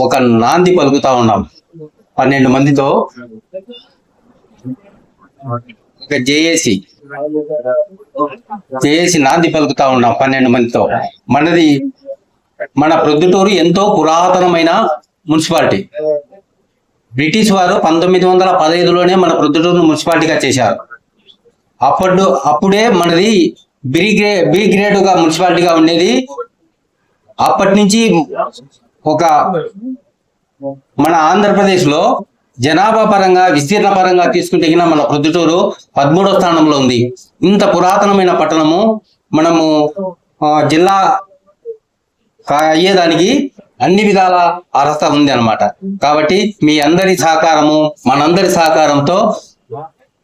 ఒక నాంది పలుకుతా ఉన్నాం. పన్నెండు మందితో. ఒక జేఏసి. జేఏసి నాంది పలుకుతా ఉన్నాం పన్నెండు మందితో. మనది మన ప్రొద్దుటూరు ఎంతో పురాతనమైన మున్సిపాలిటీ. బ్రిటిష్ వారు పంతొమ్మిది వందల పదహైదులోనే మన ప్రొద్దుటూరు మున్సిపాలిటీగా చేశారు. అప్పుడు అప్పుడే మనది బి గ్రే బి గ్రేడ్గా మున్సిపాలిటీగా ఉండేది. అప్పటి నుంచి ఒక మన ఆంధ్రప్రదేశ్లో జనాభా పరంగా విస్తీర్ణ పరంగా తీసుకుంటే మన ప్రొద్దుటూరు పదమూడో స్థానంలో ఉంది. ఇంత పురాతనమైన పట్టణము మనము జిల్లా అయ్యేదానికి అన్ని విధాల అర్హత ఉంది అన్నమాట కాబట్టి మీ అందరి సహకారము మనందరి సహకారంతో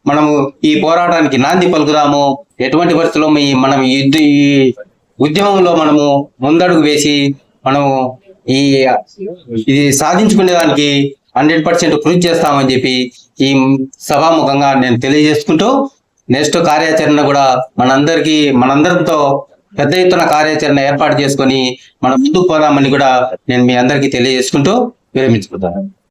మనము ఈ పోరాటానికి నాంది పలుకుదాము. ఎటువంటి పరిస్థితుల్లో మీ మనం ఈ ఉద్యమంలో మనము ముందడుగు వేసి మనము ఈ ఇది సాధించుకునే దానికి హండ్రెడ్ పర్సెంట్ కృషి చేస్తామని చెప్పి ఈ సభాముఖంగా నేను తెలియజేసుకుంటూ నెక్స్ట్ కార్యాచరణ కూడా మనందరికీ మనందరితో పెద్ద ఎత్తున కార్యాచరణ ఏర్పాటు చేసుకొని మనం ముందుకు పోదామని కూడా నేను మీ అందరికీ తెలియజేసుకుంటూ విరమించుకుంటాను